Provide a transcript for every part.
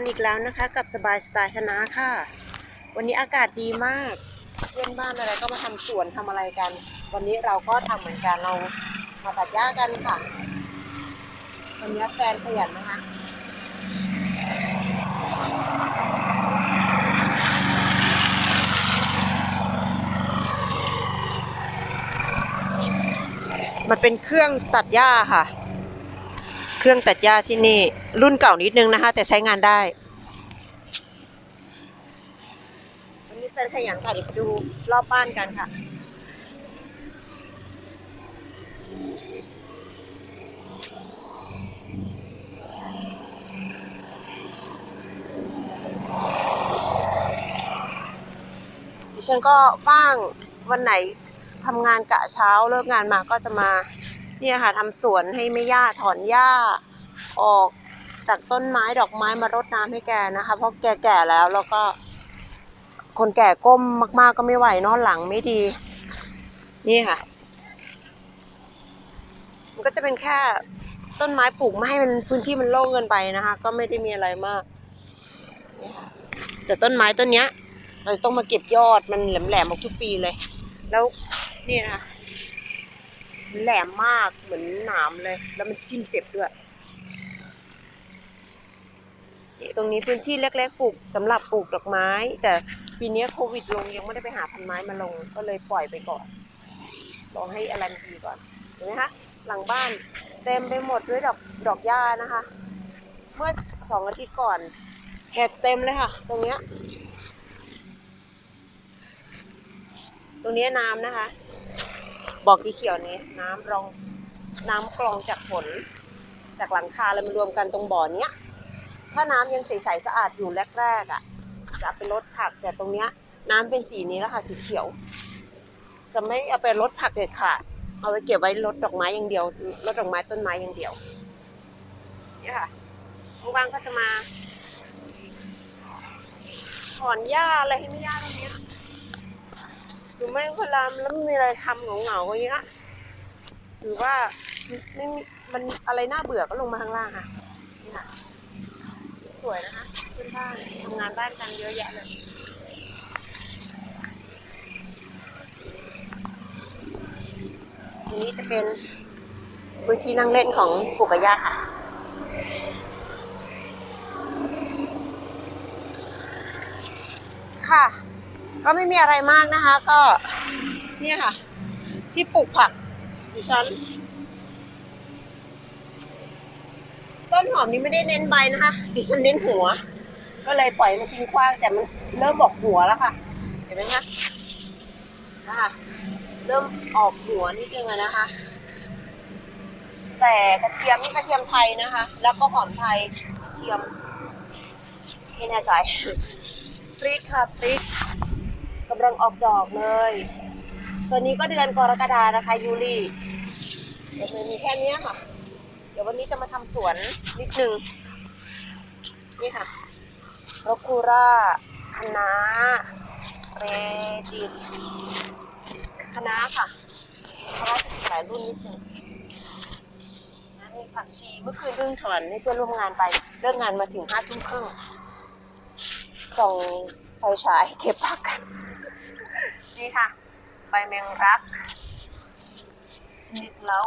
กันอีกแล้วนะคะ กับสบายสไตล์คณะค่ะ วันนี้อากาศดีมากเพื่อนบ้านอะไรก็มาทำสวนทำอะไรกัน วันนี้เราก็ทำเหมือนกันเรามาตัดหญ้ากันค่ะ วันนี้แฟนขยันนะคะมันเป็นเครื่องตัดหญ้าค่ะ เครื่องตัดหญ้าที่นี่รุ่นเก่านิดนึงนะคะ แต่ใช้งานได้ วันนี้เป็นขยันค่ะเดี๋ยวไปดูรอบบ้านกันค่ะ ดิฉันก็ว่างวันไหนทำงานกะเช้าเลิกงานมาก็จะมา เนี่ยค่ะทำสวนให้แม่ย่าถอนหญ้า ออกจากต้นไม้ดอกไม้มารดน้ำให้แกนะคะ เพราะแกแก่แล้วแล้วก็ คนแก่ก้มมากๆก็ไม่ไหวนอนหลังไม่ดี นี่ค่ะ มันก็จะเป็นแค่ต้นไม้ปลูกไม่ให้มันพื้นที่มันโล่งเกินไปนะคะ ก็ไม่ได้มีอะไรมาก แต่ต้นไม้ต้นเนี้ย เราต้องมาเก็บยอดมันแหลมๆออกทุกปีเลย แล้วนี่นะคะ แหลมมากเหมือนหนามเลย แล้วมันทิ่มเจ็บด้วยตรงนี้พื้นที่เล็กๆปลูกสำหรับปลูกดอกไม้ แต่ปีนี้โควิดลงยังไม่ได้ไปหาพันไม้มาลงก็เลยปล่อยไปก่อนรอให้อะไรมันดีก่อนเห็นไหมคะหลังบ้านเต็มไปหมดด้วยดอกดอกหญ้านะคะ เมื่อสองอาทิตย์ก่อนเห็ดเต็มเลยค่ะ ตรงเนี้ยตรงนี้น้ำนะคะ บอกสีเขียวนี้น้ำรองน้ำกรองจากฝน จากหลังคาแล้วมารวมกันตรงบ่อเนี้ย ถ้าน้ำยังใสๆสะอาดอยู่แรกๆอะ จะเอาไปลดผักแต่ตรงเนี้ย น้ำเป็นสีนี้แล้วค่ะสีเขียว จะไม่เอาไปลดผักเด็ดขาดเอาไว้เก็บไว้ลดดอกไม้อย่างเดียวลดดอกไม้ต้นไม้อย่างเดียวเนี่ยค่ะบางๆก็จะมาถอนหญ้าอะไรให้ไม่หญ้าตรงเนี้ย หรือไม่เวลาแล้วไม่มีอะไรทำเหงาๆอย่างเงี้ยหรือว่าไม่มันอะไรน่าเบื่อก็ลงมาข้างล่างค่ะนี่ค่ะสวยนะคะเพื่อนบ้านทำงานบ้านกันเยอะแยะเลยทีนี้จะเป็นพื้นที่นั่งเล่นของปู่กับย่าค่ะค่ะ ก็ไม่มีอะไรมากนะคะ ก็เนี่ยค่ะ ที่ปลูกผักดิฉันต้นหอมนี้ไม่ได้เน้นใบนะคะดิฉันเน้นหัว ก็เลยปล่อยมันทิ้งกว้างแต่มันเริ่มบอกหัวแล้วค่ะ เห็นไหมคะนะคะเริ่มออกหัวนิดนึงอะนะคะ แต่กระเทียมนี่กระเทียมไทยนะคะ แล้วก็หอมไทยเทียมไม่แน่ใจพริกค่ะพริก กำลังออกดอกเลย ตัวนี้ก็เดือนกรกฎานะคะยูรีเดี๋ยวมันมีแค่นี้ค่ะ เดี๋ยววันนี้จะมาทำสวนนิดนึง นี่ค่ะโรคูราคะน้าเรดิสคะน้าค่ะเพราะว่าจะมีหลายรุ่นนิดนึงนะนี่ผักชีเมื่อคืนเพิ่งถอนให้เพื่อนร่วมงานไปเลิกงานมาถึงห้าทุ่มครึ่งส่องไฟฉายเก็บผักกัน นี่ค่ะ ใบแมงรักชนิดเล้า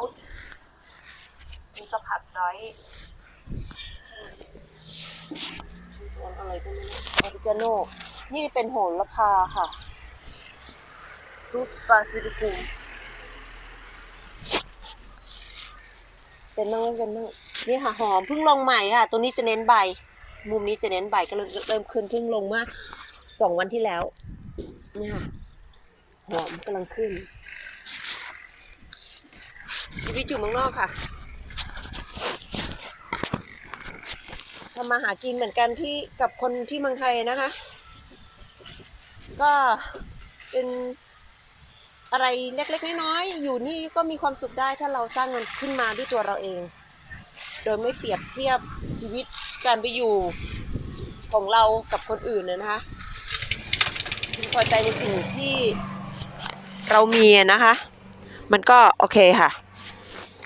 นี่ก็ผักน้อยชื่อชื่อสวนอะไรก็ไม่รู้ออริกาโนนี่เป็นโหระพาค่ะซูสปาซิลิกุมเป็นมั่งเป็นมั่งนี่ค่ะหอมเพิ่งลงใหม่ค่ะ ตัวนี้จะเน้นใบ มุมนี้จะเน้นใบก็เริ่มเริ่มขึ้นเพิ่งลงเมื่อสองวันที่แล้วนี่ค่ะห อมกำลังขึ้น ชีวิตอยู่เมืองนอกค่ะทำมาหากินเหมือนกันที่กับคนที่เมืองไทยนะคะ ก็เป็นอะไรเล็กๆน้อยๆอยู่นี่ก็มีความสุขได้ถ้าเราสร้างมันขึ้นมาด้วยตัวเราเอง โดยไม่เปรียบเทียบชีวิตการไปอยู่ของเรากับคนอื่นนะนะคะพอใจในสิ่งที่ เรามีนะคะ มันก็โอเคค่ะ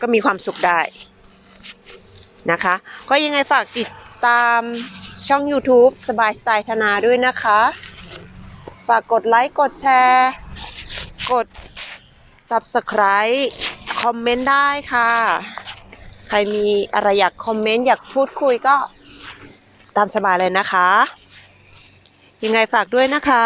ก็มีความสุขได้นะคะ ก็ยังไงฝากติดตามช่อง YouTube สบายสไตล์ธนาด้วยนะคะ ฝากกดไลค์ กดแชร์ กด Subscribe คอมเมนต์ได้ค่ะ ใครมีอะไรอยากคอมเมนต์ อยากพูดคุยก็ตามสบายเลยนะคะ ยังไงฝากด้วยนะคะ